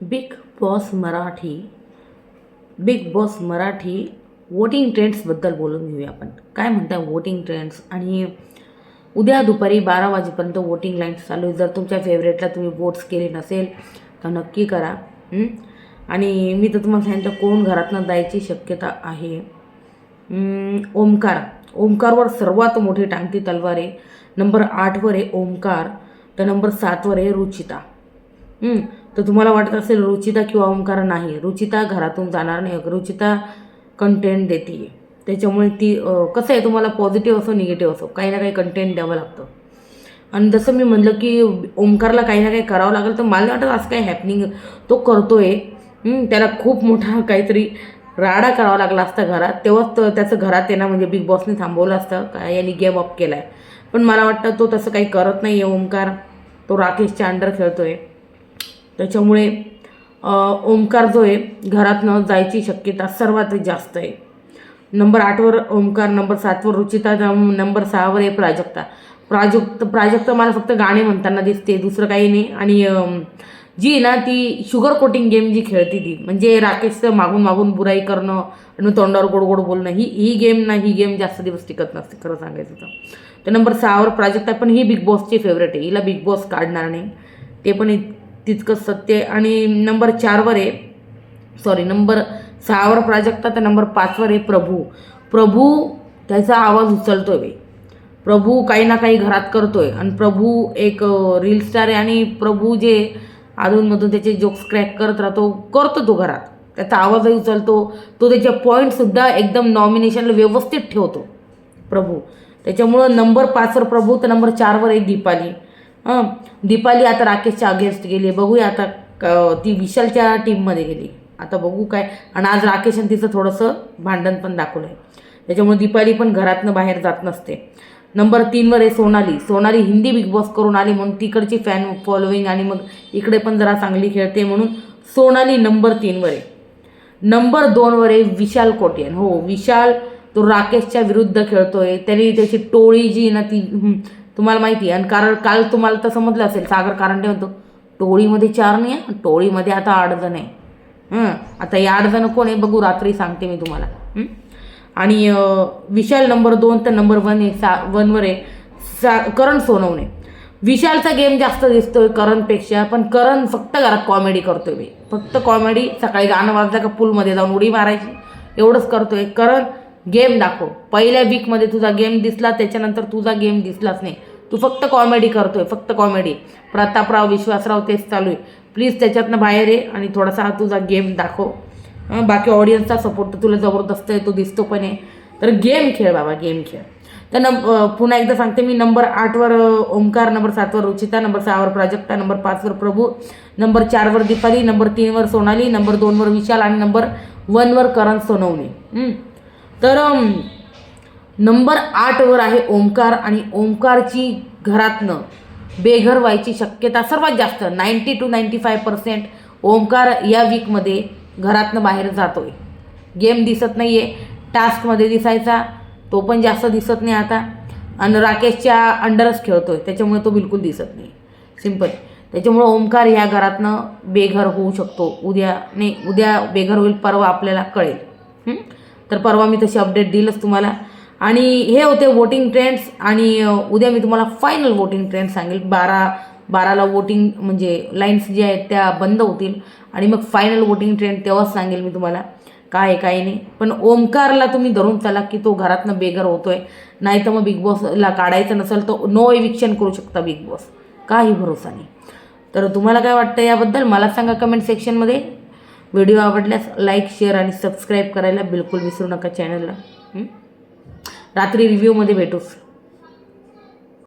Bigg Boss Marathi Bigg Boss Marathi voting ट्रेंड्सबद्दल बोलून घेऊया आपण. काय म्हणताय वोटिंग ट्रेंड्स आणि उद्या दुपारी बारा वाजेपर्यंत वोटिंग लाईन्स चालू आहे जर तुमच्या फेवरेटला तुम्ही वोट्स केले नसेल तर नक्की करा. आणि मी तर तुम्हाला सांगितलं कोण घरातनं जायची शक्यता आहे? ओमकार ओमकारवर सर्वात मोठी टांगती तलवार आहे. नंबर आठवर आहे ओमकार तर नंबर सातवर आहे रुचिता. तर तुम्हाला वाटत असेल रुचिता किंवा ओंकार नाही. रुचिता घरातून जाणार नाही. रुचिता कंटेंट देते त्याच्यामुळे ती कसं आहे तुम्हाला पॉझिटिव्ह असो निगेटिव्ह असो काही ना काही कंटेंट द्यावं लागतं. आणि जसं मी म्हणलं की ओंकारला काही ना काही करावं लागेल तर मला वाटतं वाटत असं काही हॅपनिंग तो करतो आहे त्याला खूप मोठा काहीतरी राडा करावा लागला असता घरात. तेव्हाच तर त्याचं घरात येणं म्हणजे बिग बॉसने थांबवलं असतं. काय यांनी गेम अप केला आहे पण मला वाटतं तो तसं काही करत नाही आहे ओंकार. तो राकेशच्या अंडर खेळतो आहे त्याच्यामुळे ओंकार जो आहे घरातनं जायची शक्यता सर्वात जास्त आहे. नंबर आठवर ओंकार नंबर सातवर रुचिता नंबर सहावर आहे प्राजक्ता. प्राजक्त प्राजक्त मला फक्त गाणे म्हणताना दिसते दुसरं काही नाही. आणि जी आहे ना ती शुगर कोटिंग गेम जी खेळते ती म्हणजे राकेशचं मागून मागून बुराई करणं आणि तोंडावर गोड गोड बोलणं ही ही गेम ना ही गेम जास्त दिवस टिकत नसते खरं सांगायचं तर. तर नंबर सहावर प्राजक्ता पण ही बिग बॉसची फेवरेट आहे. हिला बिग बॉस काढणार नाही. ते पण तितकंच सत्य आहे. आणि नंबर चारवर आहे. सॉरी नंबर सहावर प्राजक्ता तर नंबर पाचवर आहे प्रभू. प्रभू त्याचा आवाज उचलतो आहे प्रभू काही ना काही घरात करतो आहे आणि प्रभू एक रील स्टार आहे. आणि प्रभू जे अधूनमधून त्याचे जोक्स क्रॅक करत राहतो करतो तो घरात. त्याचा आवाजही उचलतो. तो त्याचे पॉईंटसुद्धा एकदम नॉमिनेशनला व्यवस्थित ठेवतो. प्रभू. त्याच्यामुळं नंबर पाचवर प्रभू तर नंबर चारवर आहे दीपाली. हां दीपाली आता राकेशच्या अगेन्स्ट गेली. बघूया आता ती विशालच्या टीममध्ये गेली. आता बघू काय. आणि आज राकेश आणि तिचं थोडंसं भांडण पण दाखवलं आहे. त्याच्यामुळे दीपाली पण घरातनं बाहेर जात नसते. नंबर तीनवर आहे सोनाली. सोनाली हिंदी बिग बॉस करून आली म्हणून तिकडची फॅन फॉलोईंग आणि मग इकडे पण जरा चांगली खेळते म्हणून सोनाली नंबर तीनवर आहे. नंबर दोनवर आहे विशाल कोटियन. हो विशाल तो राकेशच्या विरुद्ध खेळतोय. त्याने त्याची टोळी जी ना ती तुम्हाला माहिती आहे. आणि कारण काल तुम्हाला तर समजलं असेल सागर कारंडे म्हणतो टोळीमध्ये चार नाही आहे टोळीमध्ये आता आठ जण आहे. आता या आठ जण कोण आहे बघू रात्री सांगते मी तुम्हाला. आणि विशाल नंबर दोन तर नंबर वन आहे सा वनवर आहे सा करण सोनवणे. विशालचा गेम जास्त दिसतोय करणपेक्षा पण करण फक्त घरात कॉमेडी करतोय मी. फक्त कॉमेडी सकाळी गाणं वाजलं का पूलमध्ये जाऊन उडी मारायची. एवढंच करतोय. करण गेम दाखव. पहिल्या वीकमध्ये तुझा गेम दिसला त्याच्यानंतर तुझा गेम दिसलाच नाही. तू फक्त कॉमेडी करतोय फक्त कॉमेडी प्रतापराव विश्वासराव तेच चालू आहे. प्लीज त्याच्यातनं बाहेर ये आणि थोडासा हा तुझा गेम दाखव. बाकी ऑडियन्सचा सपोर्ट तर तुला जबरदस्त आहे तो दिसतो पण आहे. तर गेम खेळ बाबा गेम खेळ. तर नं पुन्हा एकदा सांगते मी नंबर आठवर ओंकार नंबर सातवर रुचिता नंबर सहावर प्राजक्ता नंबर पाचवर प्रभू नंबर चारवर दीपाली नंबर तीनवर सोनाली नंबर दोनवर विशाल आणि नंबर वनवर करण सोनवणे. तर नंबर आठवर आहे ओंकार आणि ओंकारची घरातनं बेघर व्हायची शक्यता सर्वात जास्त ninety two ninety five percent Omkar या वीकमध्ये घरातनं बाहेर जातो आहे गेम दिसत नाही आहे टास्कमध्ये दिसायचा तो पण जास्त दिसत नाही आता. आणि राकेशच्या अंडरच खेळतो आहे त्याच्यामुळे तो बिलकुल दिसत नाही. सिंपल त्याच्यामुळं ओंकार ह्या घरातनं बेघर होऊ शकतो. उद्या नाही उद्या बेघर होईल परवा आपल्याला कळेल. तर परवा मी तशी अपडेट देईलच तुम्हाला. आणि हे होते वोटिंग ट्रेंड्स आणि उद्या मी तुम्हाला फायनल वोटिंग ट्रेंड सांगेल. बारा बाराला वोटिंग म्हणजे लाईन्स ज्या आहेत त्या बंद होतील. आणि मग फायनल वोटिंग ट्रेंड तेव्हाच सांगेल मी तुम्हाला. काय आहे काय नाही. पण ओमकारला तुम्ही धरून चला की तो घरातनं बेघर होतो आहे नाही तर मग बिग बॉसला काढायचं नसेल तर नो एविक्शन करू शकता बिग बॉस काही भरोसा नाही. तर तुम्हाला काय वाटतं याबद्दल? मला सांगा कमेंट सेक्शनमध्ये व्हिडिओ आवडल्यास लाईक शेअर आणि सबस्क्राईब करायला बिलकुल विसरू नका चॅनलला रात्री रिव्ह्यूमध्ये भेटूच